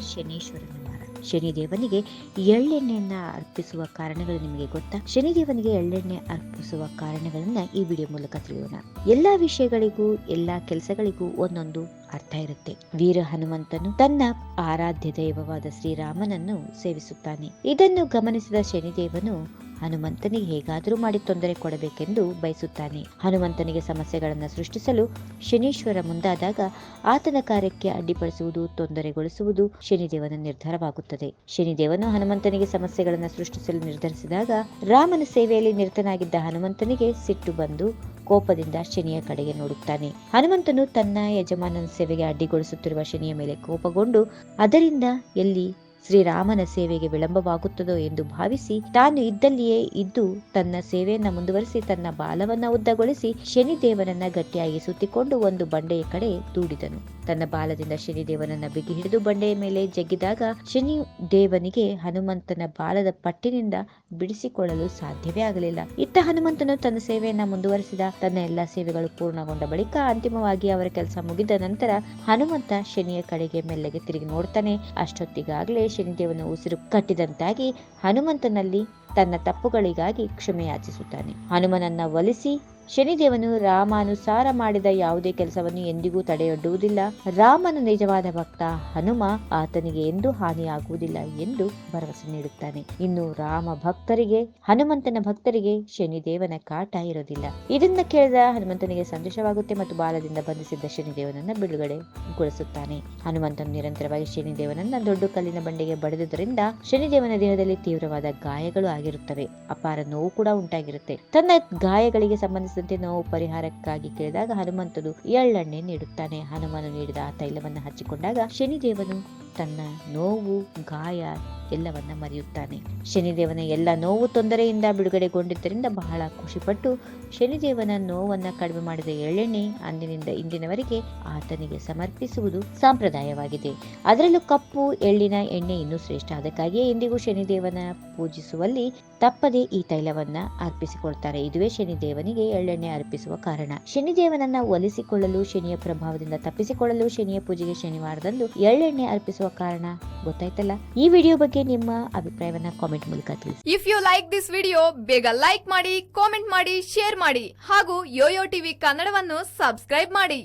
ಶನೀಶ್ವರನ ವಾರ ಶನಿದೇವನಿಗೆ ಎಳ್ಳೆಣ್ಣೆಯನ್ನ ಅರ್ಪಿಸುವ ಕಾರಣಗಳು ನಿಮಗೆ ಗೊತ್ತಾ? ಶನಿದೇವನಿಗೆ ಎಳ್ಳೆಣ್ಣೆ ಅರ್ಪಿಸುವ ಕಾರಣಗಳನ್ನ ಈ ವಿಡಿಯೋ ಮೂಲಕ ತಿಳಿಯೋಣ. ಎಲ್ಲಾ ವಿಷಯಗಳಿಗೂ, ಎಲ್ಲಾ ಕೆಲಸಗಳಿಗೂ ಒಂದೊಂದು ಅರ್ಥ ಇರುತ್ತೆ. ವೀರ ಹನುಮಂತನು ತನ್ನ ಆರಾಧ್ಯ ದೈವವಾದ ಶ್ರೀರಾಮನನ್ನು ಸೇವಿಸುತ್ತಾನೆ. ಇದನ್ನು ಗಮನಿಸಿದ ಶನಿದೇವನು ಹನುಮಂತನಿಗೆ ಹೇಗಾದರೂ ಮಾಡಿ ತೊಂದರೆ ಕೊಡಬೇಕೆಂದು ಬಯಸುತ್ತಾನೆ. ಹನುಮಂತನಿಗೆ ಸಮಸ್ಯೆಗಳನ್ನು ಸೃಷ್ಟಿಸಲು ಶನೀಶ್ವರ ಮುಂದಾದಾಗ ಆತನ ಕಾರ್ಯಕ್ಕೆ ಅಡ್ಡಿಪಡಿಸುವುದು, ತೊಂದರೆಗೊಳಿಸುವುದು ಶನಿದೇವನ ನಿರ್ಧಾರವಾಗುತ್ತದೆ. ಶನಿದೇವನು ಹನುಮಂತನಿಗೆ ಸಮಸ್ಯೆಗಳನ್ನು ಸೃಷ್ಟಿಸಲು ನಿರ್ಧರಿಸಿದಾಗ ರಾಮನ ಸೇವೆಯಲ್ಲಿ ನಿರತನಾಗಿದ್ದ ಹನುಮಂತನಿಗೆ ಸಿಟ್ಟು ಬಂದು ಕೋಪದಿಂದ ಶನಿಯ ಕಡೆಗೆ ನೋಡುತ್ತಾನೆ. ಹನುಮಂತನು ತನ್ನ ಯಜಮಾನನ ಸೇವೆಗೆ ಅಡ್ಡಿಗೊಳಿಸುತ್ತಿರುವ ಶನಿಯ ಮೇಲೆ ಕೋಪಗೊಂಡು ಅದರಿಂದ ಎಲ್ಲಿ ಶ್ರೀರಾಮನ ಸೇವೆಗೆ ವಿಳಂಬವಾಗುತ್ತದೋ ಎಂದು ಭಾವಿಸಿ ತಾನು ಇದ್ದಲ್ಲಿಯೇ ಇದ್ದು ತನ್ನ ಸೇವೆಯನ್ನು ಮುಂದುವರಿಸಿ ತನ್ನ ಬಾಲವನ್ನ ಉದ್ದಗೊಳಿಸಿ ಶನಿದೇವನನ್ನ ಗಟ್ಟಿಯಾಗಿ ಸುತ್ತಿಕೊಂಡು ಒಂದು ಬಂಡೆಯ ಕಡೆ ದೂಡಿದನು. ತನ್ನ ಬಾಲದಿಂದ ಶನಿದೇವನನ್ನ ಬಿಗಿ ಹಿಡಿದು ಬಂಡೆಯ ಮೇಲೆ ಜಗ್ಗಿದಾಗ ಶನಿ ದೇವನಿಗೆ ಹನುಮಂತನ ಬಾಲದ ಪಟ್ಟಿನಿಂದ ಬಿಡಿಸಿಕೊಳ್ಳಲು ಸಾಧ್ಯವೇ ಆಗಲಿಲ್ಲ. ಇತ್ತ ಹನುಮಂತನು ತನ್ನ ಸೇವೆಯನ್ನ ಮುಂದುವರಿಸಿದ ತನ್ನ ಎಲ್ಲಾ ಸೇವೆಗಳು ಪೂರ್ಣಗೊಂಡ ಬಳಿಕ ಅಂತಿಮವಾಗಿ ಅವರ ಕೆಲಸ ಮುಗಿದ ನಂತರ ಹನುಮಂತ ಶನಿಯ ಕಡೆಗೆ ಮೆಲ್ಲಗೆ ತಿರುಗಿ ನೋಡ್ತಾನೆ. ಅಷ್ಟೊತ್ತಿಗಾಗಲೇ ಶನಿದೇವನ ಉಸಿರು ಕಟ್ಟಿದಂತಾಗಿ ಹನುಮಂತನಲ್ಲಿ ತನ್ನ ತಪ್ಪುಗಳಿಗಾಗಿ ಕ್ಷಮೆ ಯಾಚಿಸುತ್ತಾನೆ ಹನುಮನನ್ನ ಒಲಿಸಿ ಶನಿದೇವನು ರಾಮಾನುಸಾರ ಮಾಡಿದ ಯಾವುದೇ ಕೆಲಸವನ್ನು ಎಂದಿಗೂ ತಡೆಯೊಡ್ಡುವುದಿಲ್ಲ. ರಾಮನ ನಿಜವಾದ ಭಕ್ತ ಹನುಮ ಆತನಿಗೆ ಎಂದೂ ಹಾನಿಯಾಗುವುದಿಲ್ಲ ಎಂದು ಭರವಸೆ ನೀಡುತ್ತಾನೆ. ಇನ್ನು ರಾಮ ಭಕ್ತರಿಗೆ, ಹನುಮಂತನ ಭಕ್ತರಿಗೆ ಶನಿದೇವನ ಕಾಟ ಇರೋದಿಲ್ಲ. ಇದನ್ನ ಕೇಳಿದ ಹನುಮಂತನಿಗೆ ಸಂತೋಷವಾಗುತ್ತೆ ಮತ್ತು ಬಾಲದಿಂದ ಬಂಧಿಸಿದ್ದ ಶನಿದೇವನನ್ನ ಬಿಡುಗಡೆಗೊಳಿಸುತ್ತಾನೆ ಹನುಮಂತನು ನಿರಂತರವಾಗಿ ಶನಿದೇವನನ್ನ ದೊಡ್ಡ ಕಲ್ಲಿನ ಬಂಡೆಗೆ ಬಡಿದುದರಿಂದ ಶನಿದೇವನ ದೇಹದಲ್ಲಿ ತೀವ್ರವಾದ ಗಾಯಗಳು ಆಗಿರುತ್ತವೆ. ಅಪಾರ ನೋವು ಕೂಡ ಉಂಟಾಗಿರುತ್ತೆ. ತನ್ನ ಗಾಯಗಳಿಗೆ ಸಂಬಂಧಿಸಿದಂತೆ ನೋವು ಪರಿಹಾರಕ್ಕಾಗಿ ಕೇಳಿದಾಗ ಹನುಮಂತನು ಎಳ್ಳಣ್ಣೆ ನೀಡುತ್ತಾನೆ. ಹನುಮನು ನೀಡಿದ ಆ ತೈಲವನ್ನು ಹಚ್ಚಿಕೊಂಡಾಗ ಶನಿದೇವನು ತನ್ನ ನೋವು, ಗಾಯ ಎಲ್ಲವನ್ನ ಮರೆಯುತ್ತಾನೆ. ಶನಿದೇವನ ಎಲ್ಲ ನೋವು ತೊಂದರೆಯಿಂದ ಬಿಡುಗಡೆಗೊಂಡಿದ್ದರಿಂದ ಬಹಳ ಖುಷಿಪಟ್ಟು ಶನಿದೇವನ ನೋವನ್ನ ಕಡಿಮೆ ಮಾಡಿದ ಎಳ್ಳೆಣ್ಣೆ ಅಂದಿನಿಂದ ಇಂದಿನವರೆಗೆ ಆತನಿಗೆ ಸಮರ್ಪಿಸುವುದು ಸಂಪ್ರದಾಯವಾಗಿದೆ. ಅದರಲ್ಲೂ ಕಪ್ಪು, ಎಳ್ಳಿನ ಎಣ್ಣೆ ಇನ್ನೂ ಶ್ರೇಷ್ಠ. ಅದಕ್ಕಾಗಿಯೇ ಇಂದಿಗೂ ಶನಿದೇವನ ಪೂಜಿಸುವಲ್ಲಿ ತಪ್ಪದೆ ಈ ತೈಲವನ್ನ ಅರ್ಪಿಸಿಕೊಳ್ತಾರೆ. ಇದುವೇ ಶನಿದೇವನಿಗೆ ಎಳ್ಳೆಣ್ಣೆ ಅರ್ಪಿಸುವ ಕಾರಣ. ಶನಿದೇವನನ್ನ ಒಲಿಸಿಕೊಳ್ಳಲು, ಶನಿಯ ಪ್ರಭಾವದಿಂದ ತಪ್ಪಿಸಿಕೊಳ್ಳಲು, ಶನಿಯ ಪೂಜೆಗೆ ಶನಿವಾರದಂದು ಎಳ್ಳೆಣ್ಣೆ ಅರ್ಪಿಸುವ ಕಾರಣ ಗೊತ್ತಾಯ್ತಲ್ಲ? ಈ ವಿಡಿಯೋ ಬಗ್ಗೆ ನಿಮ್ಮ ಅಭಿಪ್ರಾಯವನ್ನ ಕಾಮೆಂಟ್ ಮೂಲಕ ತಿಳಿಸಿ. If you like this video ಬೇಗ ಲೈಕ್ ಮಾಡಿ ಕಾಮೆಂಟ್ ಮಾಡಿ ಶೇರ್ ಮಾಡಿ ಹಾಗೂ ಯೋಯೋ ಟಿವಿ ಕನ್ನಡವನ್ನು ಸಬ್ಸ್ಕ್ರೈಬ್ ಮಾಡಿ.